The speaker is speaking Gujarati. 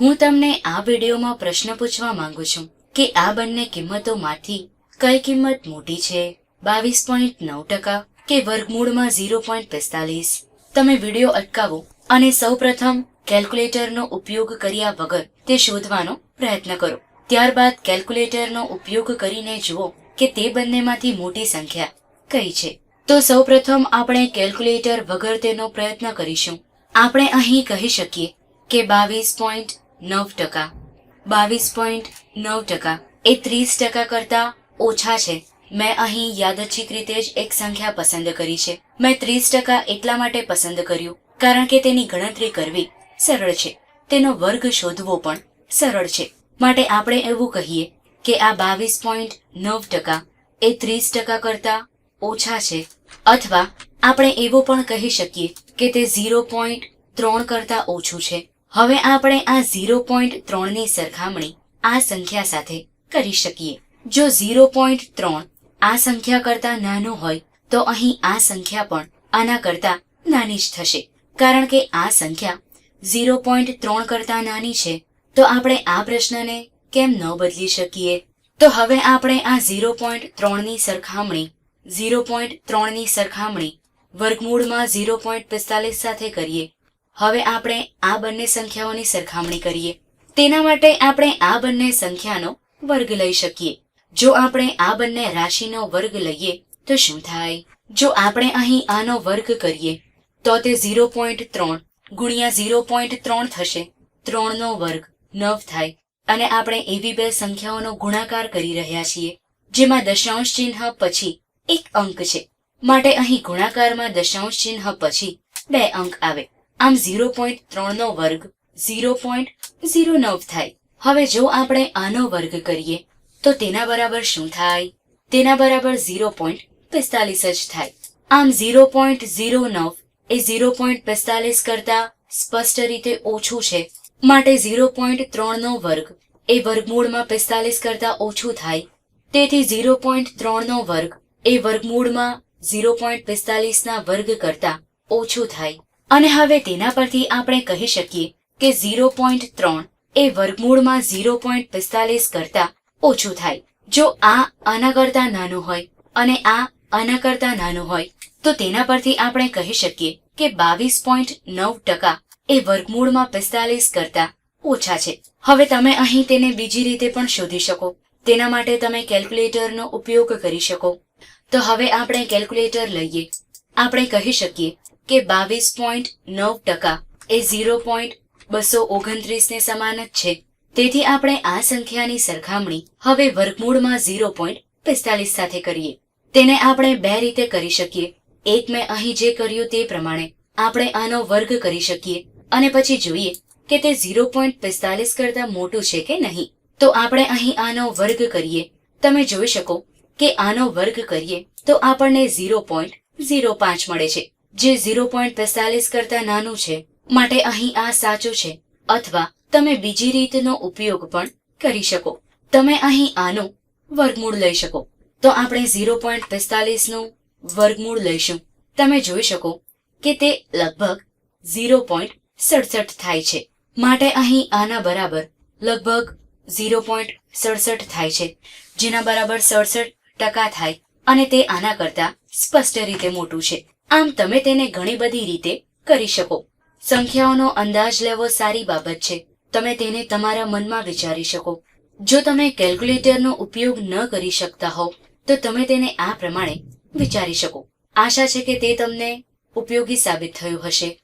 હું તમને આ વિડીયોમાં પ્રશ્ન પૂછવા માંગુ છું કે આ બંને કિંમતોમાંથી કઈ કિંમત મોટી છે? બાવીસ પોઈન્ટ નવ ટકા કે વર્ગમૂળમાં ઝીરો પોઈન્ટ પિસ્તાલીસ? તમે વીડિયો અટકાવો અને સૌપ્રથમ કેલ્ક્યુલેટરનો ઉપયોગ કર્યા વગર તે શોધવાનો પ્રયત્ન કરો. ત્યારબાદ કેલ્ક્યુલેટરનો ઉપયોગ કરીને જુઓ કે તે બંનેમાંથી મોટી સંખ્યા કઈ છે. તો સૌપ્રથમ આપણે કેલ્ક્યુલેટર વગર તેનો પ્રયત્ન કરીશું. આપણે અહીં કહી શકીએ કે બાવીસ પોઈન્ટ નવ ટકા. બાવીસ પોઈન્ટ નવ ટકા. એ ત્રીસ ટકા કરતા ઓછા છે. મેં અહીં યાદચ્છિક રીતે જ એક સંખ્યા પસંદ કરી છે. મેં ત્રીસ ટકા એટલા માટે પસંદ કર્યું, કારણ કે તેની ગણતરી કરવી સરળ છે. તેનો વર્ગ શોધવો પણ સરળ છે. માટે આપણે એવું કહીએ કે આ બાવીસ પોઈન્ટ નવ ટકા એ ત્રીસ ટકા કરતા ઓછા છે. અથવા આપણે એવું પણ કહી શકીએ કે તે ઝીરો પોઈન્ટ ત્રણ કરતા ઓછું છે. હવે આપણે આ ઝીરો પોઈન્ટ ત્રણની સરખામણી આ સંખ્યા સાથે કરી શકીએ. જો ઝીરો પોઈન્ટ ત્રણ આ સંખ્યા કરતા નાનું હોય, તો અહીં આ સંખ્યા પણ આના કરતા નાની જ થશે. કારણ કે આ સંખ્યા ઝીરો પોઈન્ટ ત્રણ કરતા નાની છે, તો આપણે આ પ્રશ્નને કેમ ન બદલી શકીએ? તો હવે આપણે આ ઝીરો પોઈન્ટ ત્રણની સરખામણી, ઝીરો પોઈન્ટ ત્રણની સરખામણી વર્ગમૂળમાં ઝીરો પોઈન્ટ પિસ્તાલીસ સાથે કરીએ. હવે આપણે આ બંને સંખ્યાઓની સરખામણી કરીએ. તેના માટે આપણે આ બંને સંખ્યાનો વર્ગ લઈ શકીએ. જો આપણે આ બંને રાશિનો વર્ગ લઈએ, તો શું થાય? જો આપણે અહીં આનો વર્ગ કરીએ, તો તે ઝીરો પોઈન્ટ ત્રણ ગુણ્યા ઝીરો પોઈન્ટ ત્રણ થશે. ત્રણનો વર્ગ નવ થાય. અને આપણે એવી બે સંખ્યાઓનો ગુણાકાર કરી રહ્યા છીએ, જેમાં દશાંશ ચિહ્ન પછી એક અંક છે. માટે અહીં ગુણાકારમાં દશાંશ ચિહ્ન પછી બે અંક આવે. આમ ઝીરો પોઈન્ટ ત્રણનો વર્ગ, ઝીરો પોઈન્ટ ઝીરો નવ થાય. હવે જો આપણે આનો વર્ગ કરીએ, તો તેના બરાબર શું થાય? તેના બરાબર ઝીરો પોઈન્ટ પિસ્તાલીસ જ થાય. આમ ઝીરો પોઈન્ટ ઝીરો નવ એ ઝીરો પોઈન્ટ પિસ્તાલીસ કરતા સ્પષ્ટ રીતે ઓછું છે. માટે ઝીરો પોઈન્ટ ત્રણનો વર્ગ એ વર્ગમૂળમાં પિસ્તાલીસ કરતા ઓછું થાય. તેથી ઝીરો પોઈન્ટ ત્રણનો વર્ગ એ વર્ગમૂળમાં ઝીરો પોઈન્ટ પિસ્તાલીસના વર્ગ કરતા ઓછું થાય. અને હવે તેના પરથી આપણે કહી શકીએ કે ઝીરો પોઈન્ટ ત્રણ એ વર્ગમૂળમાં ઝીરો પોઈન્ટ પિસ્તાલીસ કરતા ઓછું થાય. જો આ આના કરતા નાનું હોય અને આ આના કરતા નાનું હોય, તો તેના પરથી આપણે કહી શકીએ કે બાવીસ પોઈન્ટ નવ ટકા એ વર્ગમૂળમાં પિસ્તાલીસ કરતા ઓછા છે. હવે તમે અહીં તેને બીજી રીતે પણ શોધી શકો. તેના માટે તમે કેલ્ક્યુલેટરનો ઉપયોગ કરી શકો. તો હવે આપણે કેલ્ક્યુલેટર લઈએ. આપણે કહી શકીએ કે બાવીસ પોઈન્ટ નવ ટકા. એ ઝીરો પોઈન્ટ બસો ઓગણત્રીસને સમાન જ છે. તેથી આપણે આ સંખ્યાની સરખામણી હવે વર્ગમૂળમાં ઝીરો પોઈન્ટ પિસ્તાલીસ સાથે કરીએ. તેને આપણે બે રીતે કરી શકીએ. એક મેં અહીં જે કર્યું તે પ્રમાણે આપણે આનો વર્ગ કરી શકીએ અને પછી જોઈએ કે તે ઝીરો પોઈન્ટ પિસ્તાલીસ કરતા મોટું છે કે નહીં. તો આપણે અહીં આનો વર્ગ કરીએ. તમે જોઈ શકો કે આનો વર્ગ કરીએ તો આપણને ઝીરો પોઈન્ટ ઝીરો પાંચ મળે છે. જે ઝીરો પોઈન્ટ પિસ્તાલીસ કરતા નાનું છે, માટે અહીં આ સાચું છે. અથવા તમે બીજી રીતનો ઉપયોગ પણ કરી શકો. તમે અહીં આનું વર્ગમૂળ લઈ શકો. તો આપણે ઝીરો પોઈન્ટ પિસ્તાલીસનું વર્ગમૂળ લઈશું. તમે જોઈ શકો કે તે લગભગ ઝીરો પોઈન્ટ સડસઠ થાય છે. માટે અહીં આના બરાબર લગભગ ઝીરો પોઈન્ટ સડસઠ થાય છે. જેના બરાબર સડસઠ ટકા થાય અને તે આના કરતા સ્પષ્ટ રીતે મોટું છે. આમ તમે તેને ઘણી બધી રીતે કરી શકો. સંખ્યાઓનો અંદાજ લેવો સારી બાબત છે. તમે તેને તમારા મનમાં વિચારી શકો. જો તમે કેલ્ક્યુલેટરનો ઉપયોગ ન કરી શકતા હોવ, તો તમે તેને આ પ્રમાણે વિચારી શકો. આશા છે કે તે તમને ઉપયોગી સાબિત થયું હશે.